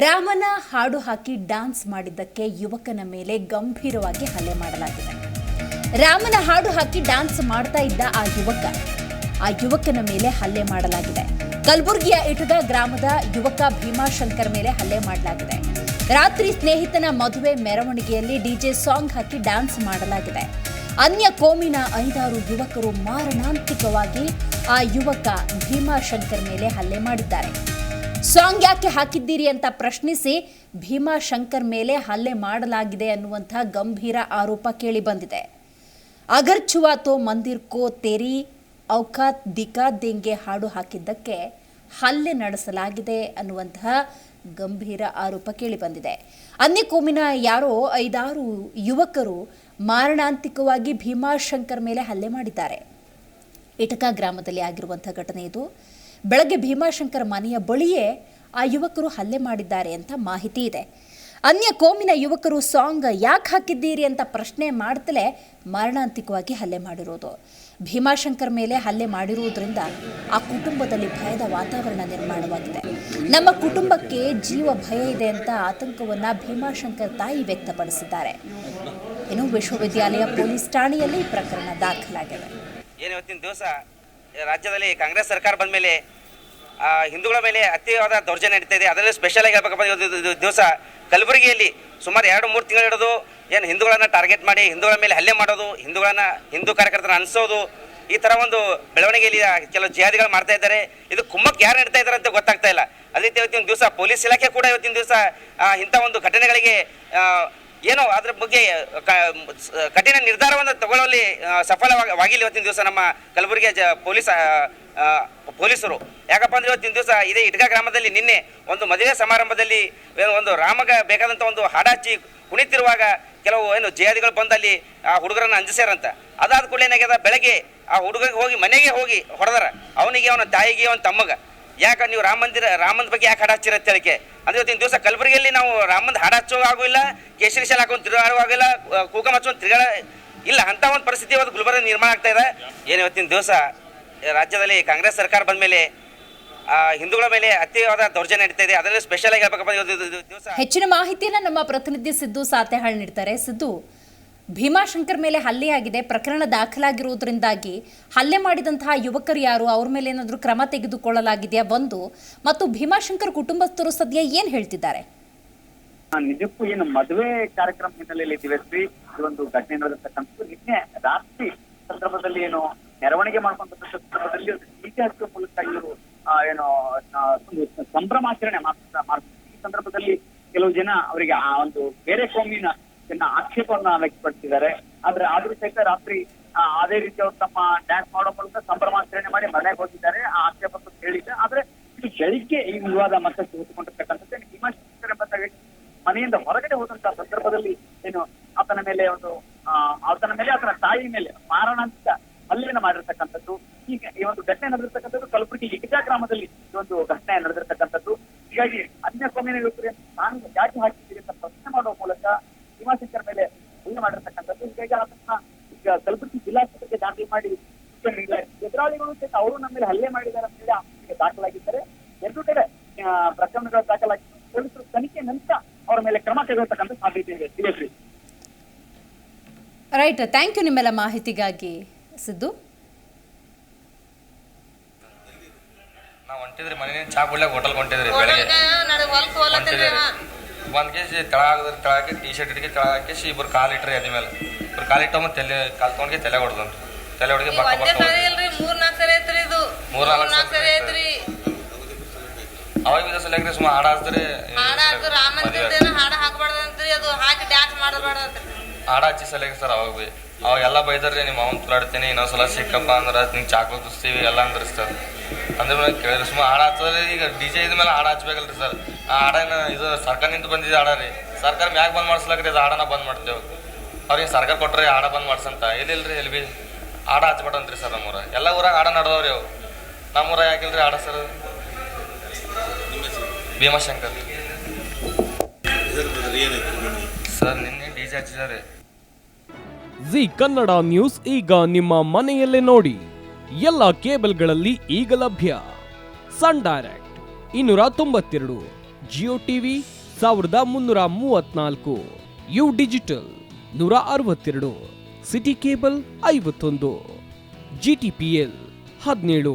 ರಾಮನ ಹಾಡು ಹಾಕಿ ಡ್ಯಾನ್ಸ್ ಮಾಡಿದ್ದಕ್ಕೆ ಯುವಕನ ಮೇಲೆ ಗಂಭೀರವಾಗಿ ಹಲ್ಲೆ ಮಾಡಲಾಗಿದೆ. ರಾಮನ ಹಾಡು ಹಾಕಿ ಡ್ಯಾನ್ಸ್ ಮಾಡ್ತಾ ಇದ್ದ ಆ ಯುವಕ, ಆ ಯುವಕನ ಮೇಲೆ ಹಲ್ಲೆ ಮಾಡಲಾಗಿದೆ. ಕಲಬುರಗಿಯ ಇಟದ ಗ್ರಾಮದ ಯುವಕ ಭೀಮಾಶಂಕರ್ ಮೇಲೆ ಹಲ್ಲೆ ಮಾಡಲಾಗಿದೆ. ರಾತ್ರಿ ಸ್ನೇಹಿತನ ಮದುವೆ ಮೆರವಣಿಗೆಯಲ್ಲಿ ಡಿಜೆ ಸಾಂಗ್ ಹಾಕಿ ಡ್ಯಾನ್ಸ್ ಮಾಡಲಾಗಿದೆ. ಅನ್ಯ ಕೋಮಿನ ಐದಾರು ಯುವಕರು ಮಾರಣಾಂತಿಕವಾಗಿ ಆ ಯುವಕ ಭೀಮಾಶಂಕರ್ ಮೇಲೆ ಹಲ್ಲೆ ಮಾಡಿದ್ದಾರೆ. ಸಾಂಗ್ ಯಾಕೆ ಹಾಕಿದ್ದೀರಿ ಅಂತ ಪ್ರಶ್ನಿಸಿ ಭೀಮಾಶಂಕರ್ ಮೇಲೆ ಹಲ್ಲೆ ಮಾಡಲಾಗಿದೆ ಅನ್ನುವಂಥ ಗಂಭೀರ ಆರೋಪ ಕೇಳಿ ಬಂದಿದೆ ಅಗರ್ ಛುವಾ ತೋ ಮಂದಿರ್ ಕೋ ತೆರಿ ಔಕಾತ್ ದಿಕಾ ದೆಂಗೆ ಹಾಡು ಹಾಕಿದ್ದಕ್ಕೆ ಹಲ್ಲೆ ನಡೆಸಲಾಗಿದೆ ಅನ್ನುವಂತಹ ಗಂಭೀರ ಆರೋಪ ಕೇಳಿಬಂದಿದೆ. ಅನ್ಯ ಕೋಮಿನ ಯಾರೋ ಐದಾರು ಯುವಕರು ಮಾರಣಾಂತಿಕವಾಗಿ ಭೀಮಾಶಂಕರ್ ಮೇಲೆ ಹಲ್ಲೆ ಮಾಡಿದ್ದಾರೆ. ಇಟಕಾ ಗ್ರಾಮದಲ್ಲಿ ಆಗಿರುವಂಥ ಘಟನೆ ಇದು. ಬೆಳಗ್ಗೆ ಭೀಮಾಶಂಕರ್ ಮನೆಯ ಬಳಿಯೇ ಆ ಯುವಕರು ಹಲ್ಲೆ ಮಾಡಿದ್ದಾರೆ ಅಂತ ಮಾಹಿತಿ ಇದೆ. ಅನ್ಯ ಕೋಮಿನ ಯುವಕರು ಸಾಂಗ್ ಯಾಕೆ ಹಾಕಿದ್ದೀರಿ ಅಂತ ಪ್ರಶ್ನೆ ಮಾಡ್ತಲೇ ಮಾರಣಾಂತಿಕವಾಗಿ ಹಲ್ಲೆ ಮಾಡಿರೋದು. ಭೀಮಾಶಂಕರ್ ಮೇಲೆ ಹಲ್ಲೆ ಮಾಡಿರುವುದರಿಂದ ಆ ಕುಟುಂಬದಲ್ಲಿ ಭಯದ ವಾತಾವರಣ ನಿರ್ಮಾಣವಾಗಿದೆ. ನಮ್ಮ ಕುಟುಂಬಕ್ಕೆ ಜೀವ ಭಯ ಇದೆ ಅಂತ ಆತಂಕವನ್ನು ಭೀಮಾಶಂಕರ್ ತಾಯಿ ವ್ಯಕ್ತಪಡಿಸಿದ್ದಾರೆ. ಇನ್ನು ವಿಶ್ವವಿದ್ಯಾಲಯ ಪೊಲೀಸ್ ಠಾಣೆಯಲ್ಲಿ ಪ್ರಕರಣ ದಾಖಲಾಗಿದೆ. ರಾಜ್ಯದಲ್ಲಿ ಕಾಂಗ್ರೆಸ್ ಸರ್ಕಾರ ಬಂದ ಮೇಲೆ ಹಿಂದೂಗಳ ಮೇಲೆ ಅತಿಯಾದ ದೌರ್ಜನ್ಯ ನಡೀತಾ ಇದೆ ಅದರಲ್ಲಿ ಸ್ಪೆಷಲ್ ಆಗಿ ಹೇಳ್ಬೇಕಪ್ಪ ಇವತ್ತು ದಿವಸ ಕಲಬುರಗಿಯಲ್ಲಿ ಸುಮಾರು ಎರಡು, ಮೂರು ತಿಂಗಳು ಹಿಡಿದು ಏನು ಹಿಂದೂಗಳನ್ನ ಟಾರ್ಗೆಟ್ ಮಾಡಿ, ಹಿಂದೂಗಳ ಮೇಲೆ ಹಲ್ಲೆ ಮಾಡೋದು, ಹಿಂದೂಗಳನ್ನ, ಹಿಂದೂ ಕಾರ್ಯಕರ್ತರನ್ನ ಅನಿಸೋದು, ಈ ಥರ ಒಂದು ಬೆಳವಣಿಗೆಯಲ್ಲಿ ಕೆಲವು ಜಿಹಾದಿಗಳು ಮಾಡ್ತಾ ಇದ್ದಾರೆ. ಇದು ಕುಮ್ಮಕ್ಕೆ ಯಾರು ನಡೀತಾ ಇದ್ದಾರೆ ಅಂತ ಗೊತ್ತಾಗ್ತಾ ಇಲ್ಲ. ಅದೇ ರೀತಿ ಇವತ್ತಿನ ದಿವಸ ಪೊಲೀಸ್ ಇಲಾಖೆ ಕೂಡ ಇವತ್ತಿನ ದಿವಸ ಇಂಥ ಒಂದು ಘಟನೆಗಳಿಗೆ ಏನೋ ಅದ್ರ ಬಗ್ಗೆ ಕಠಿಣ ನಿರ್ಧಾರವನ್ನು ತಗೊಳ್ಳುವಲ್ಲಿ ಸಫಲವಾಗಿ ಸಫಲವಾಗಿಲ್ಲ ಇವತ್ತಿನ ದಿವಸ ನಮ್ಮ ಕಲಬುರಗಿ ಜ, ಪೊಲೀಸ್ ಪೊಲೀಸರು. ಯಾಕಪ್ಪ ಅಂದ್ರೆ ಇವತ್ತಿನ ದಿವಸ ಇದೇ ಇಟ್ಗಾ ಗ್ರಾಮದಲ್ಲಿ ನಿನ್ನೆ ಒಂದು ಮದುವೆ ಸಮಾರಂಭದಲ್ಲಿ ಒಂದು ರಾಮಗ ಬೇಕಾದಂಥ ಒಂದು ಹಾಡಾಚಿ ಕುಣಿತಿರುವಾಗ ಕೆಲವು ಏನು ಜಿಹಾದಿಗಳು ಬಂದಲ್ಲಿ ಆ ಹುಡುಗರನ್ನ ಅಂಜಿಸ್ಯಾರಂತ. ಅದಾದ ಕೂಡಲೇ ಏನಾಗ್ಯದ ಬೆಳಗ್ಗೆ ಆ ಹುಡುಗರಿಗೆ ಹೋಗಿ ಮನೆಗೆ ಹೋಗಿ ಹೊಡೆದಾರ. ಅವನಿಗೆ ಅವನ ತಾಯಿಗೆ ಅವನ ತಮ್ಮಗ. ಯಾಕೆ ನೀವು ರಾಮ ಮಂದಿರ, ರಾಮನ ಬಗ್ಗೆ ಯಾಕೆ ಹಾಡು ಹಚ್ಚಿರತ್ತೆ ಅದಕ್ಕೆ ಅಂದ್ರೆ ಇವತ್ತಿನ ದಿವಸ ಕಲಬುರಗಿಯಲ್ಲಿ ನಾವು ರಾಮಂದ ಹಾಡು ಹಚ್ಚೋ ಆಗೂ ಇಲ್ಲ ಕೇಸರಿ ಶಾಲೆ ಹಾಕೊಂಡು ತಿರುಗಾಡೋ ಆಗಿಲ್ಲ ಕೂಕಂ ಹಚ್ಚೋ ತಿರುಗಾಡ ಇಲ್ಲ ಅಂತ ಒಂದು ಪರಿಸ್ಥಿತಿ ಇವತ್ತು ಗುಲ್ಬರ್ಗ ನಿರ್ಮಾಣ ಆಗ್ತಾ ಇದೆ. ಏನು ಇವತ್ತಿನ ದಿವಸ ರಾಜ್ಯದಲ್ಲಿ ಕಾಂಗ್ರೆಸ್ ಸರ್ಕಾರ ಬಂದ ಮೇಲೆ ಹಿಂದೂಗಳ ಮೇಲೆ ಅತಿಯಾದ ದೌರ್ಜನ್ಯ ನಡೀತಾ ಇದೆ. ಅದರಲ್ಲಿ ಸ್ಪೆಷಲ್ ಆಗಿ ಹೇಳ್ಬೇಕಪ್ಪ ಹೆಚ್ಚಿನ ಮಾಹಿತಿಯನ್ನ ನಮ್ಮ ಪ್ರತಿನಿಧಿ ಸಿದ್ದು ಸಾತೆಹಾಳ್ ನೀಡ್ತಾರೆ. ಸಿದ್ದು ಭೀಮಾಶಂಕರ್ ಮೇಲೆ ಹಲ್ಲೆ ಆಗಿದೆ. ಪ್ರಕರಣ ದಾಖಲಾಗಿರುವುದರಿಂದಾಗಿ ಹಲ್ಲೆ ಮಾಡಿದಂತಹ ಯುವಕರು ಯಾರು? ಅವ್ರ ಮೇಲೆ ಏನಾದರೂ ಕ್ರಮ ತೆಗೆದುಕೊಳ್ಳಲಾಗಿದೆಯಾ? ಒಂದು ಮತ್ತು ಭೀಮಾಶಂಕರ್ ಕುಟುಂಬಸ್ಥರು ಸದ್ಯ ಏನ್ ಹೇಳ್ತಿದ್ದಾರೆ? ನಿಜಕ್ಕೂ ಏನು ಮದುವೆ ಕಾರ್ಯಕ್ರಮ ಹಿನ್ನೆಲೆಯಲ್ಲಿ ದಿವಸ್ವಿ ಈ ಒಂದು ಘಟನೆ ನಡೆದಿರ್ತಕ್ಕಂಥದ್ದು. ನಿನ್ನೆ ರಾತ್ರಿ ಸಂದರ್ಭದಲ್ಲಿ ಏನು ಮೆರವಣಿಗೆ ಮಾಡ್ಕೊಂಡಂತ ಸಂದರ್ಭದಲ್ಲಿ ಒಂದು ಹಚ್ಚುವ ಮೂಲಕ ಇವರು ಏನು ಸಂಭ್ರಮಾಚರಣೆ ಮಾಡ್ತಾ ಮಾಡ್ತಾರೆ ಈ ಸಂದರ್ಭದಲ್ಲಿ ಕೆಲವು ಜನ ಅವರಿಗೆ ಆ ಒಂದು ಬೇರೆ ಕೋಮಿನ ಜನ ಆಕ್ಷೇಪವನ್ನ ವ್ಯಕ್ತಪಡಿಸಿದ್ದಾರೆ. ಆದ್ರೆ ಆದ್ರೂ ಸಹಿತ ರಾತ್ರಿ ಅದೇ ರೀತಿ ಅವರು ತಮ್ಮ ಡ್ಯಾನ್ಸ್ ಮಾಡೋ ಮೂಲಕ ಸಂಭ್ರಮಾಚರಣೆ ಮಾಡಿ ಮನೆಗೆ ಹೋಗಿದ್ದಾರೆ. ಆ ಆಕ್ಷೇಪ ಹೇಳಿದ್ದೆ ಆದ್ರೆ ಇದು ಬೆಳಿಗ್ಗೆ ಈ ವಿವಾದ ಮತ್ತಷ್ಟು ಹೊತ್ತುಕೊಂಡಿರ್ತಕ್ಕಂಥದ್ದು ಎಂಬಂತ ವ್ಯಕ್ತಿ ಮನೆಯಿಂದ ಹೊರಗಡೆ ಹೋದಂತಹ ಸಂದರ್ಭದಲ್ಲಿ ಏನು, ಆತನ ಮೇಲೆ ಒಂದು ಆತನ ಮೇಲೆ, ಆತನ ತಾಯಿ ಮೇಲೆ ಮಾರಣಾಂತಿಕ ಹಲ್ಲೆಯನ್ನು ಮಾಡಿರ್ತಕ್ಕಂಥದ್ದು ಈಗ ಈ ಒಂದು ಘಟನೆ ನಡೆದಿರ್ತಕ್ಕಂಥದ್ದು ಕಲಬುರಗಿ ಇಟಜಾ ಗ್ರಾಮದಲ್ಲಿ ಈ ಒಂದು ಘಟನೆ ನಡೆದಿರ್ತಕ್ಕಂಥದ್ದು ಹೀಗಾಗಿ ಅನ್ಯ ಕೋಮಿನ ಯುವಕರು ನಾನು ಯಾಕೆ ಹಾಕಿದ್ದೀರಿ ಅಂತ ಪ್ರಶ್ನೆ ಮಾಡುವ ಮೂಲಕ ಭೀಮಾಶಂಕರ್ ಮೇಲೆ ಹಲ್ಲೆ ಮಾಡಿರ್ತಕ್ಕಂಥದ್ದು ಹೀಗಾಗಿ ಆತನ ಈಗ ಕಲಬುರಗಿ ಜಿಲ್ಲಾಸ್ಪತ್ರೆಗೆ ದಾಖಲು ಮಾಡಿ ಸೂಚನೆ ನೀಡಲಾಗಿದೆ ಎದುರಾಳಿಗಳು ಸಹಿತ ಅವರು ನಮ್ಮ ಮೇಲೆ ಹಲ್ಲೆ ಮಾಡಿದ್ದಾರೆ ಅಂತ ಹೇಳಿ ಆಸ್ಪತ್ರೆಗೆ ದಾಖಲಾಗಿದ್ದಾರೆ. ಎರಡು ಕಡೆ ಪ್ರಕರಣಗಳು ದಾಖಲಾಗಿ ಪೊಲೀಸರು ತನಿಖೆ ನಂತರ ಅವರ ಮೇಲೆ ಕ್ರಮ ಕೈಗೊಳ್ಳತಕ್ಕಂಥ ಸಾಧ್ಯತೆ ಇದೆ. ತಿಳಿಸ್ರಿ ರೈಟ್ ಥ್ಯಾಂಕ್ ಯು ನಿಮ್ಮೆಲ್ಲ ಮಾಹಿತಿಗಾಗಿ ಸಿದ್ದು. ನಾವು ಹೊಂಟಿದ್ರಿ ಮನೆ ಚಾ ಕುಡ್ಲಾಕ ಹೋಟೆಲ್ ಹೊಂಟಿದ್ರಿ ಬೆಳಗ್ಗೆ. ಒಂದ್ ಕೆಜಿ ತೆಳ ಹಾಕಿದ್ರಿ ತೆಳಕ್ಕೆ ಟಿ ಶರ್ಟ್ ಇಟ್ಗೆ ತೆಳ ಹಾಕಿ ಇಬ್ರು ಕಾಲು ಇಟ್ರಿ ಅದ ಮೇಲೆ. ಇಬ್ರು ಕಾಲು ಇಟ್ಟ ಮತ್ತೆ ತಲೆ ಕಾಲು ತೊಗೊಂಡ್ಗೆ ತಲೆ ಹೊಡೆದ್ರಿ ತಲೆ ಹೊಡಿಗೆ ಬಕ್ಕ ಬಕ್ಕ ಸರಿ ಇಲ್ರಿ ಮೂರ್ ನಾಲ್ಕು ಸರಿ ಐತ್ರಿ ಇದು ಮೂರ್ ನಾಲ್ಕ್ ನಾಲ್ಕು ಸರಿ ಐತ್ರಿ. ಅವಾಗ ಬಿದ್ದ ಸಲ ಸುಮ್ಮ ಹಾಡ ಹಾಡ್ತಾರೆ ಹಾಡ ಹಾಕು ರಾಮ ಹಾಡ ಹಾಕ್ಬಾರ್ದಂತ್ರಿ ಅದು ಹಾಕಿ ಡ್ಯಾನ್ಸ್ ಮಾಡಬಾರ್ದಂತ್ರಿ. ಹಾಡ ಹಚ್ಚಿ ಸಲ ಸರ್ ಅವಾಗ ಬಿ ಅವಾಗ ಎಲ್ಲ ಬೈದಾರ್ರಿ ನಿಮ್ಮ ಅವನ್ ತುಲಾಡ್ತೀನಿ ಇನ್ನೊಂದ್ಸಲ ಸಿಕ್ಕಪ್ಪ ಅಂದ್ರೆ ನಿಂಗೆ ಚಾಕು ತುಸ್ತೀವಿ ಎಲ್ಲ ಅಂದ್ರೆ ಸರ್. ಅಂದ್ರೆ ಮೇಲೆ ಕೇಳಿದ್ರೆ ಸುಮ್ಮ ಹಾಡ ಹಚ್ಚೋದ್ರೆ ಈಗ ಡಿ ಜೆ ಇದ್ಮೇಲೆ ಹಾಡ ಹಚ್ಬೇಕಲ್ರಿ ಸರ್. ಆ ಹಾಡನ ಇದು ಸರ್ಕಾರದಿಂದ ಬಂದಿದ್ದು ಹಾಡ ರೀ. ಸರ್ಕಾರ ಮ್ಯಾಗ ಬಂದ್ ಮಾಡಿಸ್ಲಕ್ರಿ ಅದು ಹಾಡನ ಬಂದ್ ಮಾಡ್ತೇವೆ. ಅವ್ರಿಗೆ ಸರ್ಕಾರ ಕೊಟ್ಟರೆ ಹಾಡ ಬಂದ್ ಮಾಡ್ಸಂತ. ರೀ ಎಲ್ಲಿ ಬಿ? ಹಾಡ ಹಚ್ಬೇಡಂತ್ರಿ ಸರ್ ನಮ್ಮೂರ ಎಲ್ಲ ಊರಾಗ ಹಾಡ ನಡೆದವ್ರಿ ಅವು. ನಮ್ಮೂರ ಯಾಕಿಲ್ರಿ ಆಡ ಸರ್? ಭೀಮಾಶಂಕರ್. ಸರ್ ನಿನ್ನೆ ಡಿ ಜೆ ಹಚ್ಚಿದ್ದಾರೆ. ಜಿ ಕನ್ನಡ ನ್ಯೂಸ್ ಈಗ ನಿಮ್ಮ ಮನೆಯಲ್ಲೇ ನೋಡಿ. ಎಲ್ಲ ಕೇಬಲ್ಗಳಲ್ಲಿ ಈಗ ಲಭ್ಯ. ಸನ್ ಡೈರೆಕ್ಟ್ ಇನ್ನೂರ ತೊಂಬತ್ತೆರಡು ಜಿಯೋ ಟಿವಿ ಸಾವಿರದ ಮುನ್ನೂರ ಮೂವತ್ನಾಲ್ಕು ಯು ಡಿಜಿಟಲ್ ನೂರ ಅರವತ್ತೆರಡು ಸಿಟಿ ಕೇಬಲ್ ಐವತ್ತೊಂದು ಜಿ ಟಿ ಪಿ ಎಲ್ ಹದಿನೇಳು.